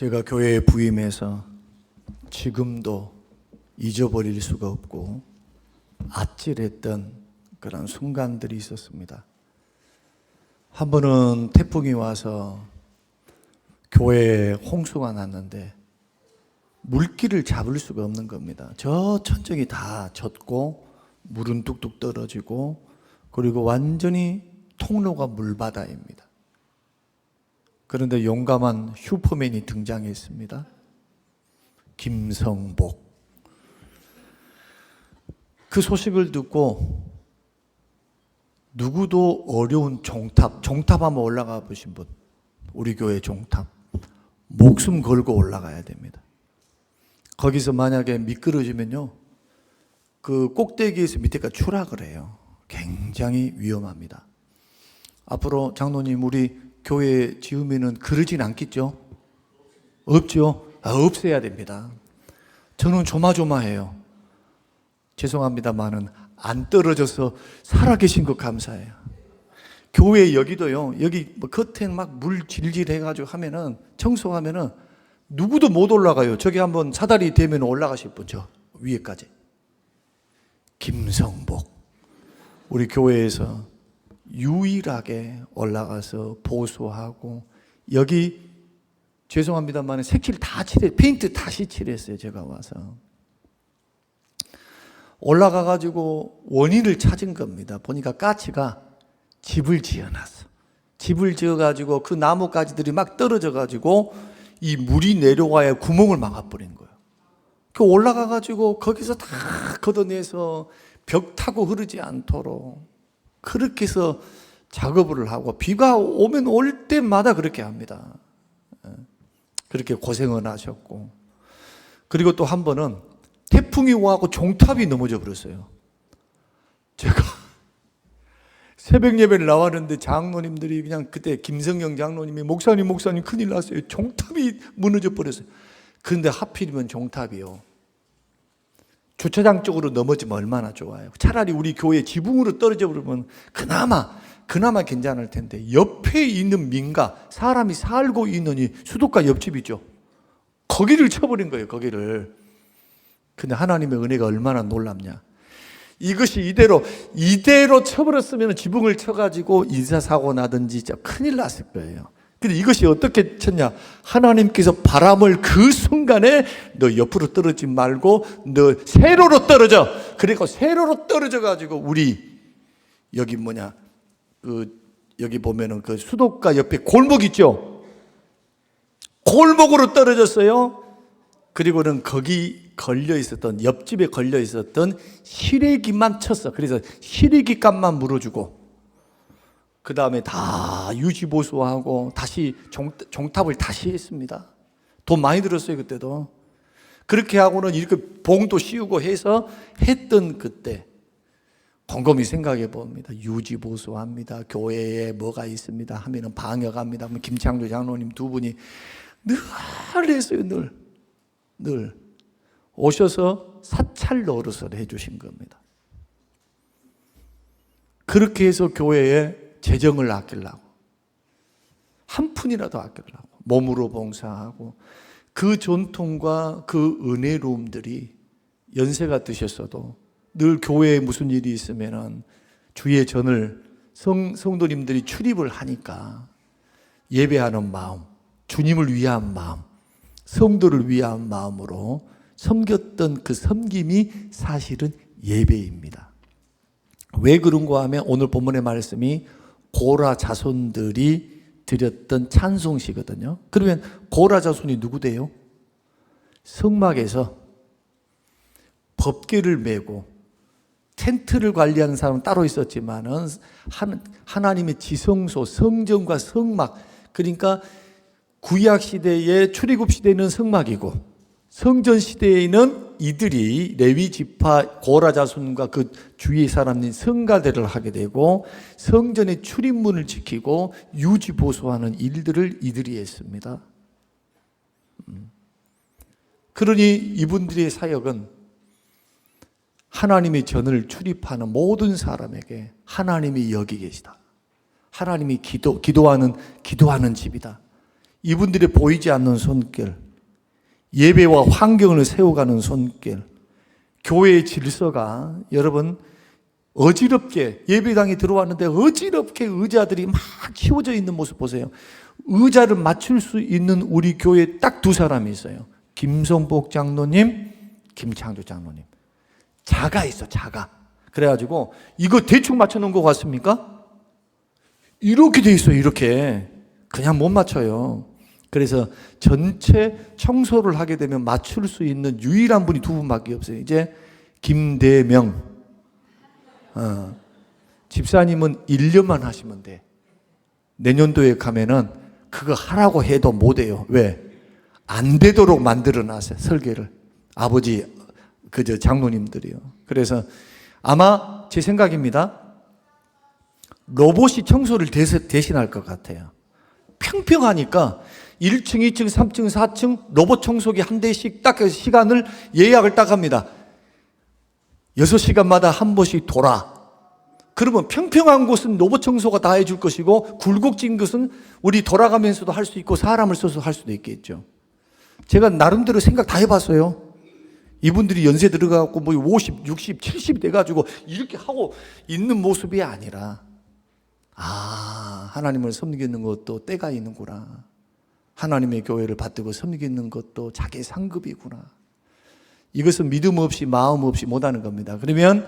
제가 교회에 부임해서 지금도 잊어버릴 수가 없고 아찔했던 그런 순간들이 있었습니다. 한 번은 태풍이 와서 교회에 홍수가 났는데 물길을 잡을 수가 없는 겁니다. 저 천정이 다 젖고 물은 뚝뚝 떨어지고 그리고 완전히 통로가 물바다입니다. 그런데 용감한 슈퍼맨이 등장했습니다. 김성복. 그 소식을 듣고 누구도 어려운 종탑, 종탑 한번 올라가 보신 분, 우리 교회 종탑, 목숨 걸고 올라가야 됩니다. 거기서 만약에 미끄러지면요, 그 꼭대기에서 밑에까지 추락을 해요. 굉장히 위험합니다. 앞으로 장로님, 우리 교회 지으면은 그러진 않겠죠? 없죠? 아, 없애야 됩니다. 저는 조마조마해요. 죄송합니다만은 안 떨어져서 살아계신 것 감사해요. 교회 여기도요, 여기 뭐 겉에 막 물 질질 해가지고 하면은, 청소하면은 누구도 못 올라가요. 저기 한번 사다리 되면 올라가실 분, 저 위에까지. 김성복. 우리 교회에서 유일하게 올라가서 보수하고, 여기 죄송합니다만 색칠 다 칠해, 페인트 다시 칠했어요. 제가 와서. 올라가 가지고 원인을 찾은 겁니다. 보니까 까치가 집을 지어놨어. 집을 지어 가지고 그 나뭇가지들이 막 떨어져 가지고 이 물이 내려와야 구멍을 막아버린 거예요. 그 올라가 가지고 거기서 다 걷어내서 벽 타고 흐르지 않도록 그렇게 해서 작업을 하고 비가 오면 올 때마다 그렇게 합니다. 예. 그렇게 고생을 하셨고 그리고 또 한 번은 태풍이 와고 종탑이 넘어져 버렸어요. 제가 새벽 예배를 나왔는데 장로님들이 그냥 그때 김성경 장로님이 목사님 목사님 큰일 났어요. 종탑이 무너져 버렸어요. 그런데 하필이면 종탑이요. 주차장 쪽으로 넘어지면 얼마나 좋아요. 차라리 우리 교회 지붕으로 떨어져 버리면 그나마 그나마 괜찮을 텐데 옆에 있는 민가 사람이 살고 있는 이 수도가 옆집이죠. 거기를 쳐버린 거예요. 거기를. 근데 하나님의 은혜가 얼마나 놀랍냐. 이것이 이대로 이대로 쳐버렸으면 지붕을 쳐가지고 인사사고 나든지 큰일 났을 거예요. 근데 이것이 어떻게 쳤냐? 하나님께서 바람을 그 순간에 너 옆으로 떨어지지 말고 너 세로로 떨어져. 그리고 세로로 떨어져 가지고 우리 여기 뭐냐 그 여기 보면은 그 수도가 옆에 골목 있죠. 골목으로 떨어졌어요. 그리고는 거기 걸려 있었던 옆집에 걸려 있었던 시래기만 쳤어. 그래서 시래기 값만 물어주고 그 다음에 다 유지보수하고 다시 종, 종탑을 다시 했습니다. 돈 많이 들었어요 그때도. 그렇게 하고는 이렇게 봉도 씌우고 해서 했던 그때 곰곰이 생각해 봅니다. 유지보수합니다. 교회에 뭐가 있습니다. 하면은 방역합니다. 하면 김창조 장로님 두 분이 늘 했어요 늘. 늘 오셔서 사찰 노릇을 해 주신 겁니다. 그렇게 해서 교회에 재정을 아끼려고. 한 푼이라도 아끼려고. 몸으로 봉사하고. 그 전통과 그 은혜로움들이 연세가 드셨어도 늘 교회에 무슨 일이 있으면은 주의 전을 성, 성도님들이 출입을 하니까 예배하는 마음, 주님을 위한 마음, 성도를 위한 마음으로 섬겼던 그 섬김이 사실은 예배입니다. 왜 그런가 하면 오늘 본문의 말씀이 고라 자손들이 드렸던 찬송시거든요. 그러면 고라 자손이 누구대요? 성막에서 법계를 메고 텐트를 관리하는 사람은 따로 있었지만은 하나님의 지성소, 성전과 성막 그러니까 구약 시대에 출애굽 시대는 성막이고 성전 시대에는 이들이 레위 지파 고라 자손과 그 주위 사람인 성가대를 하게 되고 성전의 출입문을 지키고 유지 보수하는 일들을 이들이 했습니다. 음. 그러니 이분들의 사역은 하나님의 전을 출입하는 모든 사람에게 하나님이 여기 계시다. 하나님이 기도 기도하는 기도하는 집이다. 이분들의 보이지 않는 손길, 예배와 환경을 세워가는 손길, 교회의 질서가 여러분 어지럽게 예배당에 들어왔는데 어지럽게 의자들이 막 치워져 있는 모습 보세요. 의자를 맞출 수 있는 우리 교회에 딱두 사람이 있어요. 김성복 장로님, 김창조 장로님. 자가 있어, 자가. 그래가지고 이거 대충 맞춰놓은 것 같습니까? 이렇게 돼 있어요, 이렇게. 그냥 못 맞춰요. 그래서 전체 청소를 하게 되면 맞출 수 있는 유일한 분이 두 분밖에 없어요. 이제 김대명. 어, 집사님은 1년만 하시면 돼. 내년도에 가면은 그거 하라고 해도 못 해요. 왜? 안 되도록 만들어 놨어요. 설계를. 아버지, 그저 장로님들이요. 그래서 아마 제 생각입니다. 로봇이 청소를 대신- 대신할 것 같아요. 평평하니까 1층, 2층, 3층, 4층 로봇 청소기 한 대씩 딱 시간을 예약을 딱 합니다. 6시간마다 한 번씩 돌아. 그러면 평평한 곳은 로봇 청소가 다 해줄 것이고 굴곡진 것은 우리 돌아가면서도 할 수 있고 사람을 써서 할 수도 있겠죠. 제가 나름대로 생각 다 해봤어요. 이분들이 연세 들어가고 뭐 50, 60, 70 돼가지고 이렇게 하고 있는 모습이 아니라 아 하나님을 섬기는 것도 때가 있는구나. 하나님의 교회를 받들고 섬기는 것도 자기 상급이구나. 이것은 믿음 없이 마음 없이 못하는 겁니다. 그러면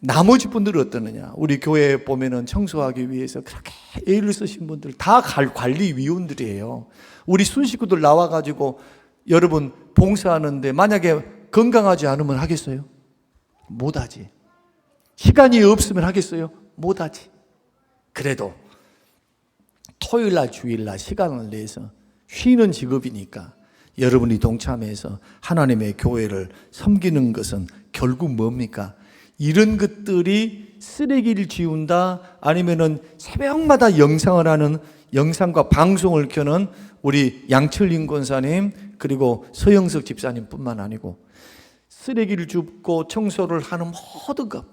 나머지 분들은 어떠느냐? 우리 교회에 보면은 청소하기 위해서 그렇게 애를 쓰신 분들 다 갈- 관리위원들이에요. 우리 순식구들 나와가지고 여러분 봉사하는데 만약에 건강하지 않으면 하겠어요? 못하지. 시간이 없으면 하겠어요? 못하지. 그래도 토요일 날 주일 날 시간을 내서 쉬는 직업이니까 여러분이 동참해서 하나님의 교회를 섬기는 것은 결국 뭡니까? 이런 것들이 쓰레기를 지운다 아니면은 새벽마다 영상을 하는 영상과 방송을 켜는 우리 양철린 권사님 그리고 서영석 집사님뿐만 아니고 쓰레기를 줍고 청소를 하는 모든 것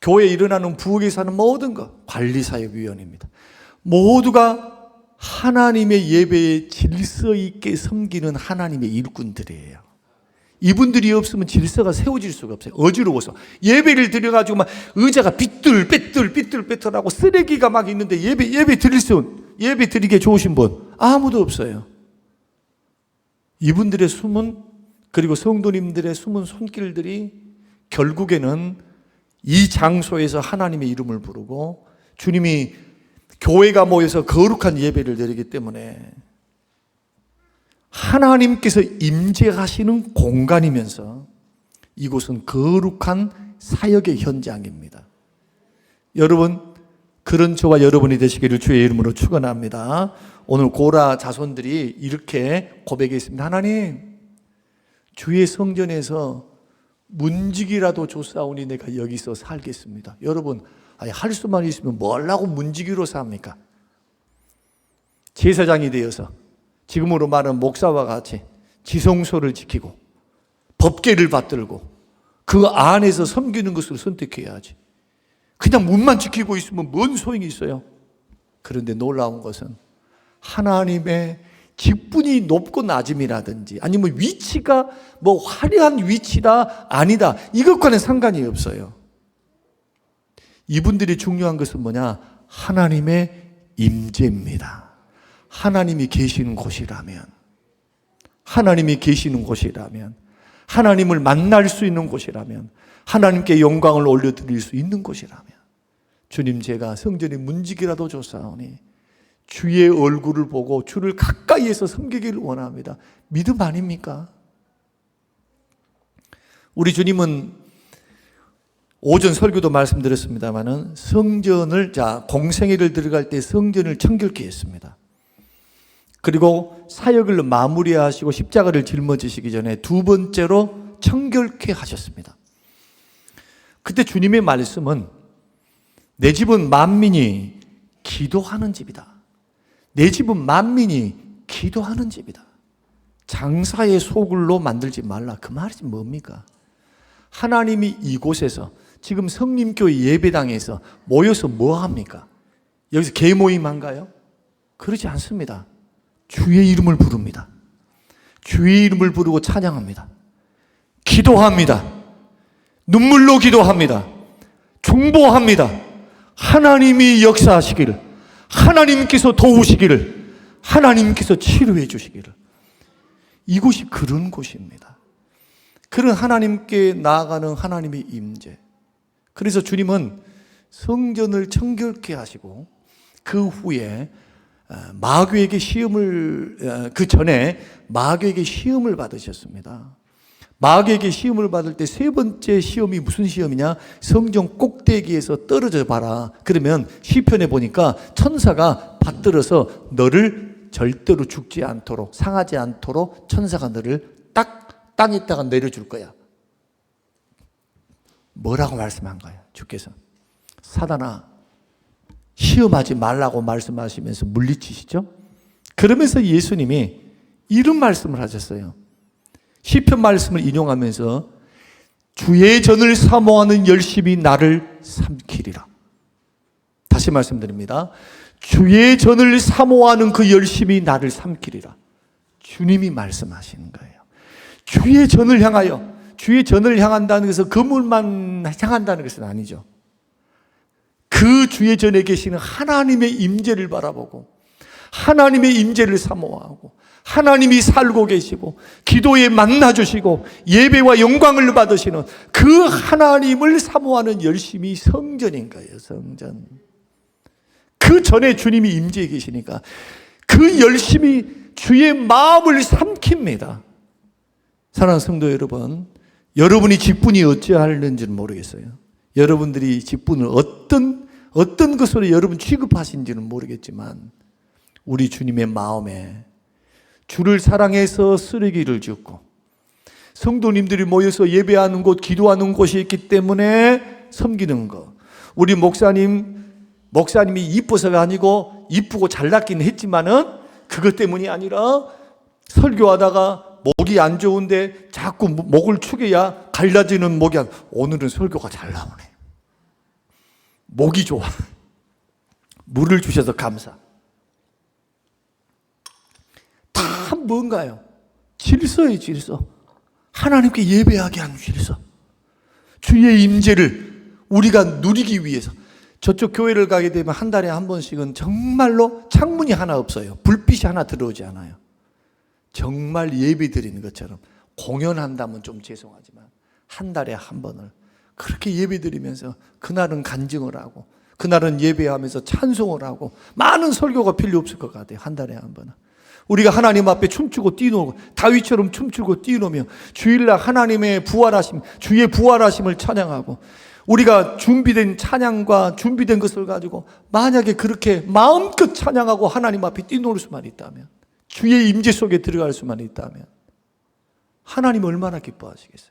교회에 일어나는 부엌에서 하는 모든 것 관리사역위원입니다. 모두가 하나님의 예배에 질서 있게 섬기는 하나님의 일꾼들이에요. 이분들이 없으면 질서가 세워질 수가 없어요. 어지러워서. 예배를 드려가지고 막 의자가 삐뚤, 삐뚤, 삐뚤, 삐뚤하고 쓰레기가 막 있는데 예배, 예배 드릴 수, 예배 드리게 좋으신 분 아무도 없어요. 이분들의 숨은, 그리고 성도님들의 숨은 손길들이 결국에는 이 장소에서 하나님의 이름을 부르고 주님이 교회가 모여서 거룩한 예배를 드리기 때문에 하나님께서 임재하시는 공간이면서 이곳은 거룩한 사역의 현장입니다. 여러분 그런 저와 여러분이 되시기를 주의 이름으로 축원합니다. 오늘 고라 자손들이 이렇게 고백했습니다. 하나님 주의 성전에서 문지기라도 조사오니 내가 여기서 살겠습니다. 여러분, 아니, 할 수만 있으면 뭘라고 문지기로 삽니까? 제사장이 되어서 지금으로 말하는 목사와 같이 지성소를 지키고 법계를 받들고 그 안에서 섬기는 것을 선택해야지. 그냥 문만 지키고 있으면 뭔 소용이 있어요? 그런데 놀라운 것은 하나님의 직분이 높고 낮음이라든지 아니면 위치가 뭐 화려한 위치다 아니다 이것과는 상관이 없어요. 이분들이 중요한 것은 뭐냐? 하나님의 임재입니다. 하나님이 계시는 곳이라면 하나님이 계시는 곳이라면 하나님을 만날 수 있는 곳이라면 하나님께 영광을 올려드릴 수 있는 곳이라면 주님 제가 성전의 문지기라도 조사오니 주의 얼굴을 보고 주를 가까이에서 섬기기를 원합니다. 믿음 아닙니까? 우리 주님은 오전 설교도 말씀드렸습니다만은 성전을 자 공생애를 들어갈 때 성전을 청결케 했습니다. 그리고 사역을 마무리하시고 십자가를 짊어지시기 전에 두 번째로 청결케 하셨습니다. 그때 주님의 말씀은 내 집은 만민이 기도하는 집이다. 내 집은 만민이 기도하는 집이다. 장사의 소굴로 만들지 말라. 그 말이 뭡니까? 하나님이 이곳에서 지금 성림교회 예배당에서 모여서 뭐 합니까? 여기서 개모임 한가요? 그러지 않습니다. 주의 이름을 부릅니다. 주의 이름을 부르고 찬양합니다. 기도합니다. 눈물로 기도합니다. 중보합니다. 하나님이 역사하시기를, 하나님께서 도우시기를, 하나님께서 치료해 주시기를. 이곳이 그런 곳입니다. 그런 하나님께 나아가는 하나님의 임재. 그래서 주님은 성전을 청결케 하시고 그 후에 어, 마귀에게 시험을 어, 그 전에 마귀에게 시험을 받으셨습니다. 마귀에게 시험을 받을 때 세 번째 시험이 무슨 시험이냐? 성전 꼭대기에서 떨어져 봐라. 그러면 시편에 보니까 천사가 받들어서 너를 절대로 죽지 않도록 상하지 않도록 천사가 너를 딱 땅에다가 내려줄 거야. 뭐라고 말씀한 거예요? 주께서 사단아 시험하지 말라고 말씀하시면서 물리치시죠? 그러면서 예수님이 이런 말씀을 하셨어요. 시편 말씀을 인용하면서 주의 전을 사모하는 열심이 나를 삼키리라. 다시 말씀드립니다. 주의 전을 사모하는 그 열심이 나를 삼키리라. 주님이 말씀하시는 거예요. 주의 전을 향하여 주의 전을 향한다는 것은 그물만 향한다는 것은 아니죠. 그 주의 전에 계시는 하나님의 임재를 바라보고 하나님의 임재를 사모하고 하나님이 살고 계시고 기도에 만나 주시고 예배와 영광을 받으시는 그 하나님을 사모하는 열심이 성전인 거예요. 성전. 그 전에 주님이 임재해 계시니까 그 열심이 주의 마음을 삼킵니다. 사랑하는 성도 여러분, 여러분이 직분이 어찌하는지는 모르겠어요. 여러분들이 직분을 어떤 어떤 것으로 여러분 취급하신지는 모르겠지만 우리 주님의 마음에 주를 사랑해서 쓰레기를 줍고 성도님들이 모여서 예배하는 곳, 기도하는 곳이 있기 때문에 섬기는 것. 우리 목사님, 목사님이 이뻐서가 아니고 이쁘고 잘났긴 했지만은 그것 때문이 아니라 설교하다가 목이 안 좋은데 자꾸 목을 축여야 갈라지는 목이 안, 오늘은 설교가 잘 나오네. 목이 좋아. 물을 주셔서 감사. 다 뭔가요? 질서예요, 질서. 하나님께 예배하게 하는 질서. 주의 임재를 우리가 누리기 위해서 저쪽 교회를 가게 되면 한 달에 한 번씩은 정말로 창문이 하나 없어요. 불빛이 하나 들어오지 않아요. 정말 예배 드리는 것처럼 공연한다면 좀 죄송하지만 한 달에 한 번을 그렇게 예배 드리면서 그날은 간증을 하고 그날은 예배하면서 찬송을 하고 많은 설교가 필요 없을 것 같아요. 한 달에 한 번은. 우리가 하나님 앞에 춤추고 뛰노고 다윗처럼 춤추고 뛰노며 주일날 하나님의 부활하심, 주의 부활하심을 찬양하고 우리가 준비된 찬양과 준비된 것을 가지고 만약에 그렇게 마음껏 찬양하고 하나님 앞에 뛰놀 수만 있다면 주의 임재 속에 들어갈 수만 있다면 하나님 얼마나 기뻐하시겠어요?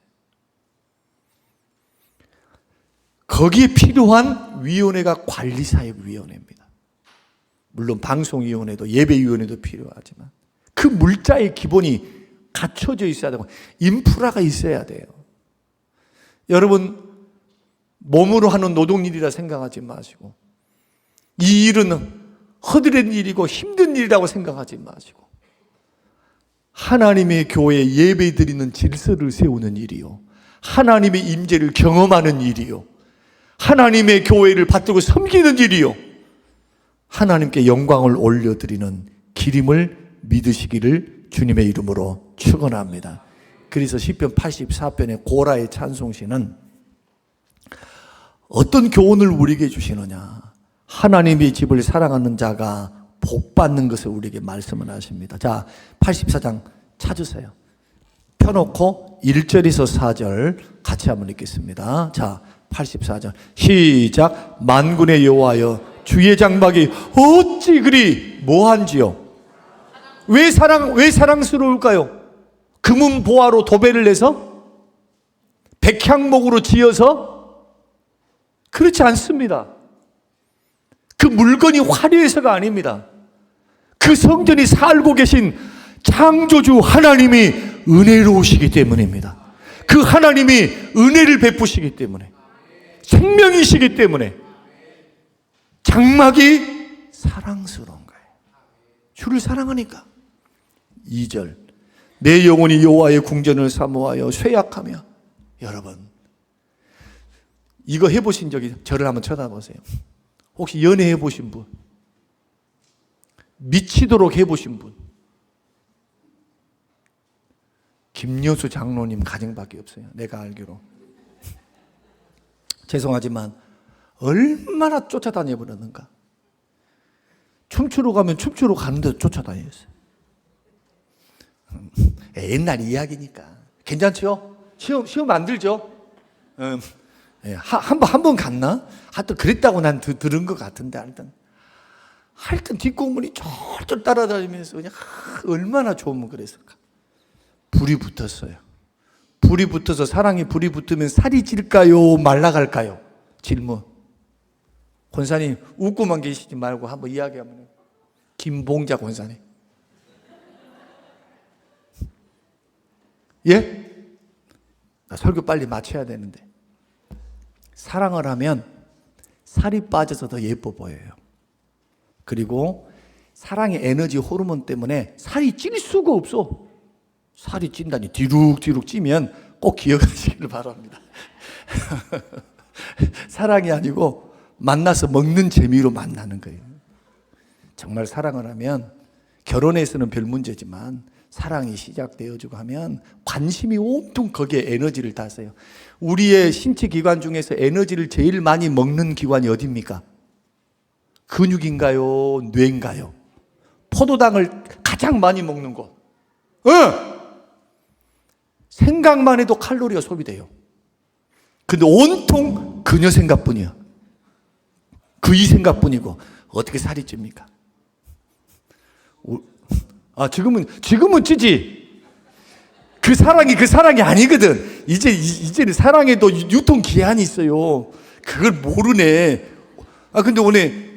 거기에 필요한 위원회가 관리사역위원회입니다. 물론 방송위원회도 예배위원회도 필요하지만 그 물자의 기본이 갖춰져 있어야 되고 인프라가 있어야 돼요. 여러분 몸으로 하는 노동일이라 생각하지 마시고 이 일은 허드렛 일이고 힘든 일이라고 생각하지 마시고 하나님의 교회에 예배 드리는 질서를 세우는 일이요. 하나님의 임재를 경험하는 일이요. 하나님의 교회를 받들고 섬기는 일이요. 하나님께 영광을 올려드리는 기림을 믿으시기를 주님의 이름으로 축원합니다. 그래서 시편 84편의 고라의 찬송시는 어떤 교훈을 우리에게 주시느냐? 하나님의 집을 사랑하는 자가 복 받는 것을 우리에게 말씀을 하십니다. 자, 84장 찾으세요. 펴놓고 1절에서 4절 같이 한번 읽겠습니다. 자, 84절 시작 만군의 여호와여 주의 장막이 어찌 그리 뭐한지요 왜 사랑 왜 사랑스러울까요 금은 보화로 도배를 내서 백향목으로 지어서 그렇지 않습니다 그 물건이 화려해서가 아닙니다 그 성전이 살고 계신 창조주 하나님이 은혜로우시기 때문입니다 그 하나님이 은혜를 베푸시기 때문에 생명이시기 때문에 장막이 사랑스러운 거예요. 주를 사랑하니까. 2절. 내 영혼이 여호와의 궁전을 사모하여 쇠약하며 여러분 이거 해보신 적이 저를 한번 쳐다보세요. 혹시 연애 해 보신 분? 미치도록 해보신 분? 김여수 장로님 가정밖에 없어요. 내가 알기로. 죄송하지만 얼마나 쫓아다녀 버렸는가. 춤추러 가면 춤추러 가는데 쫓아다녔어요. 음, 옛날 이야기니까 괜찮죠? 시험 시험 안 들죠? 음, 예, 한번 한 번 갔나? 하여튼 그랬다고 난 드- 들은 것 같은데 하여튼 하여튼 뒷공문이 쫄쫄 따라다니면서 그냥 하, 얼마나 좋으면 그랬을까? 불이 붙었어요. 불이 붙어서 사랑이 불이 붙으면 살이 질까요? 말라갈까요? 질문. 권사님 웃고만 계시지 말고 한번 이야기 한번. 김봉자 권사님. 예? 나 설교 빨리 마쳐야 되는데. 사랑을 하면 살이 빠져서 더 예뻐 보여요. 그리고 사랑의 에너지 호르몬 때문에 살이 찔 수가 없어. 살이 찐다니 뒤룩뒤룩 찌면 꼭 기억하시길 바랍니다. 사랑이 아니고 만나서 먹는 재미로 만나는 거예요. 정말 사랑을 하면 결혼에서는 별 문제지만 사랑이 시작되어지고 하면 관심이 온통 거기에 에너지를 다 써요. 우리의 신체 기관 중에서 에너지를 제일 많이 먹는 기관이 어디입니까? 근육인가요? 뇌인가요? 포도당을 가장 많이 먹는 곳. 응! 생각만 해도 칼로리가 소비돼요. 근데 온통 그녀 생각뿐이야. 그이 생각뿐이고 어떻게 살이 찝니까? 오- 아 지금은 지금은 찌지. 그 사랑이 그 사랑이 아니거든. 이제 이- 이제는 사랑에도 유- 유통 기한이 있어요. 그걸 모르네. 아 근데 오늘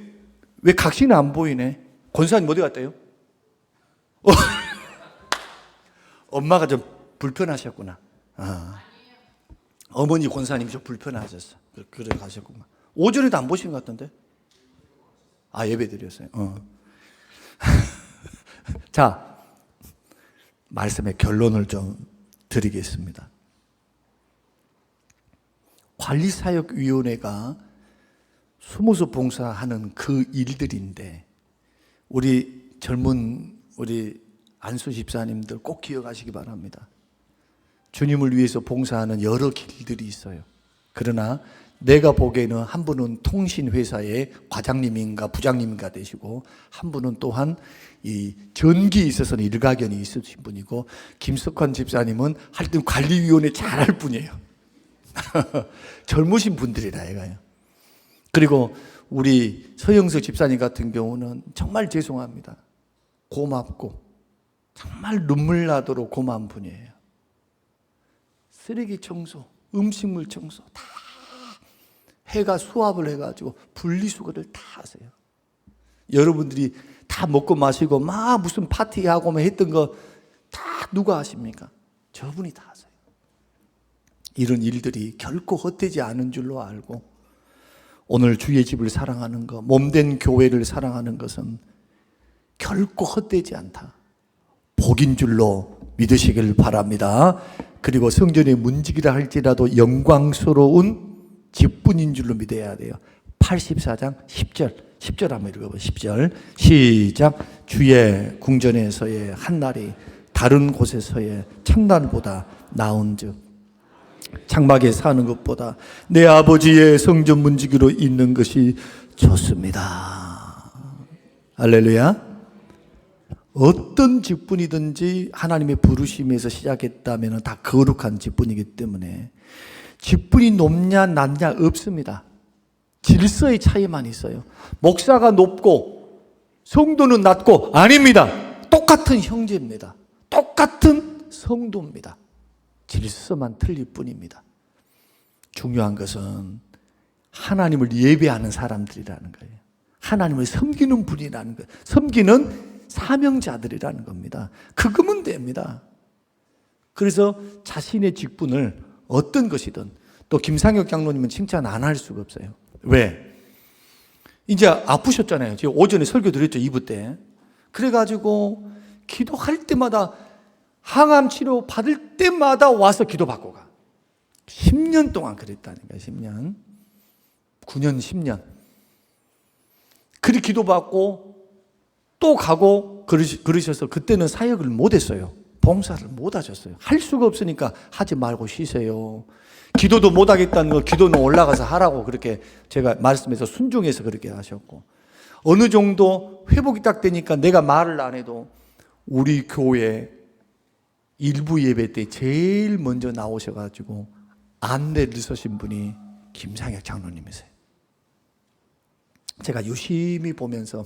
왜 각시는 안 보이네? 권사님 어디 갔대요? 어. 엄마가 좀 불편하셨구나. 아. 어머니 권사님이 좀 불편하셨어. 그- 그래 가셨구나. 오전에도 안 보신 것 같던데? 아 예배 드렸어요. 어. 자 말씀의 결론을 좀 드리겠습니다. 관리사역위원회가 수모서 봉사하는 그 일들인데 우리 젊은 우리 안수 집사님들 꼭 기억하시기 바랍니다. 주님을 위해서 봉사하는 여러 길들이 있어요. 그러나 내가 보기에는 한 분은 통신회사의 과장님인가 부장님인가 되시고 한 분은 또한 이 전기에 있어서는 일가견이 있으신 분이고 김석환 집사님은 하여튼 관리위원회 잘할 분이에요. 젊으신 분들이라 이거예요. 그리고 우리 서영석 집사님 같은 경우는 정말 죄송합니다. 고맙고 정말 눈물 나도록 고마운 분이에요. 쓰레기 청소, 음식물 청소 다 해가 수압을 해가지고 분리수거를 다 하세요. 여러분들이 다 먹고 마시고 막 무슨 파티하고 막 했던 거 다 누가 하십니까? 저분이 다 하세요. 이런 일들이 결코 헛되지 않은 줄로 알고 오늘 주의 집을 사랑하는 것, 몸된 교회를 사랑하는 것은 결코 헛되지 않다. 복인 줄로 믿으시길 바랍니다. 그리고 성전의 문지기라 할지라도 영광스러운 직분인 줄로 믿어야 돼요. 84장 10절. 10절 한번 읽어봐. 10절. 시작. 주의 궁전에서의 한 날이 다른 곳에서의 첫날보다 나은 즉 장막에 사는 것보다 내 아버지의 성전 문지기로 있는 것이 좋습니다. 할렐루야. 어떤 직분이든지 하나님의 부르심에서 시작했다면 다 거룩한 직분이기 때문에 직분이 높냐 낮냐 없습니다. 질서의 차이만 있어요. 목사가 높고 성도는 낮고 아닙니다. 똑같은 형제입니다. 똑같은 성도입니다. 질서만 틀릴 뿐입니다. 중요한 것은 하나님을 예배하는 사람들이라는 거예요. 하나님을 섬기는 분이라는 거예요. 섬기는 사명자들이라는 겁니다. 그거면 됩니다. 그래서 자신의 직분을 어떤 것이든 또 김상혁 장로님은 칭찬 안 할 수가 없어요. 왜? 이제 아프셨잖아요. 제가 오전에 설교 드렸죠, 2부 때. 그래가지고 기도할 때마다 항암 치료 받을 때마다 와서 기도받고 가. 10년 동안 그랬다니까, 10년. 9년, 10년. 그리 기도받고 또 가고 그러셔서 그때는 사역을 못 했어요. 봉사를 못 하셨어요. 할 수가 없으니까 하지 말고 쉬세요. 기도도 못 하겠다는 거 기도는 올라가서 하라고 그렇게 제가 말씀해서 순종해서 그렇게 하셨고 어느 정도 회복이 딱 되니까 내가 말을 안 해도 우리 교회 일부 예배 때 제일 먼저 나오셔가지고 안내를 서신 분이 김상혁 장로님이세요. 제가 유심히 보면서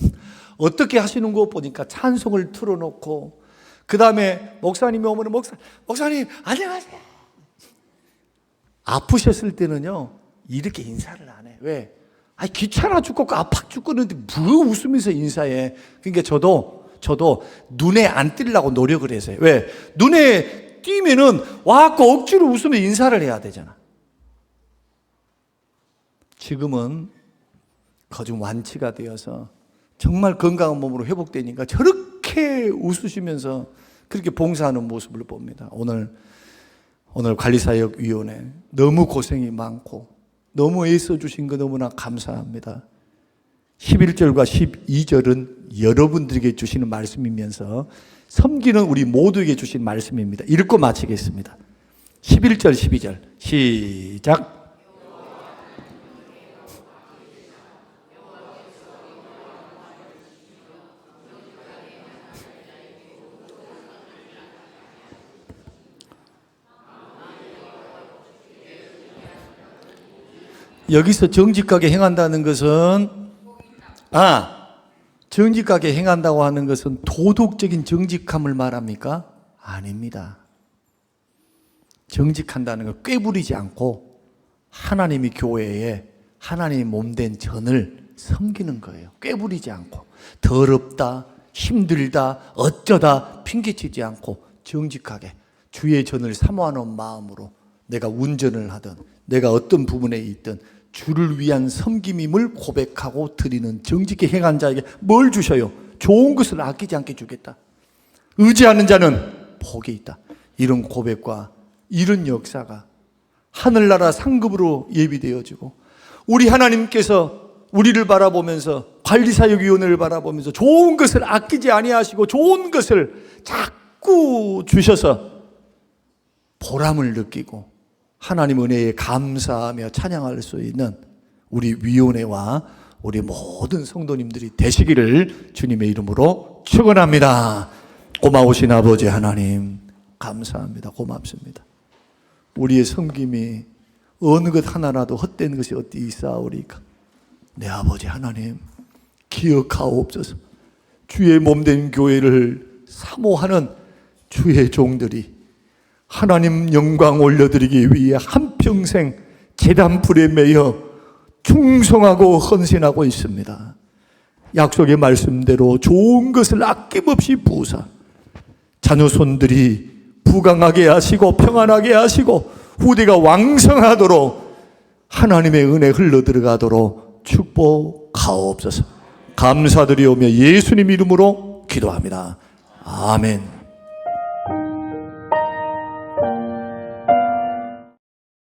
어떻게 하시는 거 보니까 찬송을 틀어놓고 그 다음에 목사님이 오면 목사 목사님 안녕하세요. 아프셨을 때는요 이렇게 인사를 안 해. 왜? 아 귀찮아 죽겠고 아파 죽겠는데 뭐 웃으면서 인사해. 그러니까 저도 저도 눈에 안 띄려고 노력을 했어요. 왜? 눈에 띄면은 와갖고 억지로 웃으면 인사를 해야 되잖아. 지금은 거좀 완치가 되어서 정말 건강한 몸으로 회복되니까 저렇게 웃으시면서 그렇게 봉사하는 모습을 봅니다. 오늘 오늘 관리사역위원회 너무 고생이 많고 너무 애써 주신 거 너무나 감사합니다. 11절과 12절은 여러분들에게 주시는 말씀이면서 섬기는 우리 모두에게 주신 말씀입니다. 읽고 마치겠습니다. 11절 12절 시작 여기서 정직하게 행한다는 것은 아 정직하게 행한다고 하는 것은 도덕적인 정직함을 말합니까? 아닙니다. 정직한다는 걸 꾀부리지 않고 하나님이 교회에 하나님이 몸된 전을 섬기는 거예요. 꾀부리지 않고 더럽다, 힘들다, 어쩌다 핑계치지 않고 정직하게 주의 전을 사모하는 마음으로 내가 운전을 하든 내가 어떤 부분에 있든 주를 위한 섬김임을 고백하고 드리는 정직히 행한 자에게 뭘 주셔요? 좋은 것을 아끼지 않게 주겠다. 의지하는 자는 복이 있다. 이런 고백과 이런 역사가 하늘나라 상급으로 예비되어지고 우리 하나님께서 우리를 바라보면서 관리사역위원회를 바라보면서 좋은 것을 아끼지 아니하시고 좋은 것을 자꾸 주셔서 보람을 느끼고 하나님 은혜에 감사하며 찬양할 수 있는 우리 위원회와 우리 모든 성도님들이 되시기를 주님의 이름으로 축원합니다. 고마우신 아버지 하나님 감사합니다. 고맙습니다. 우리의 섬김이 어느 것 하나라도 헛된 것이 어디 있사오리까? 내 아버지 하나님 기억하옵소서. 주의 몸된 교회를 사모하는 주의 종들이 하나님 영광 올려드리기 위해 한평생 재단불에 매여 충성하고 헌신하고 있습니다. 약속의 말씀대로 좋은 것을 아낌없이 부사 자녀손들이 부강하게 하시고 평안하게 하시고 후대가 왕성하도록 하나님의 은혜 흘러 들어가도록 축복하옵소서. 감사드리오며 예수님 이름으로 기도합니다. 아멘.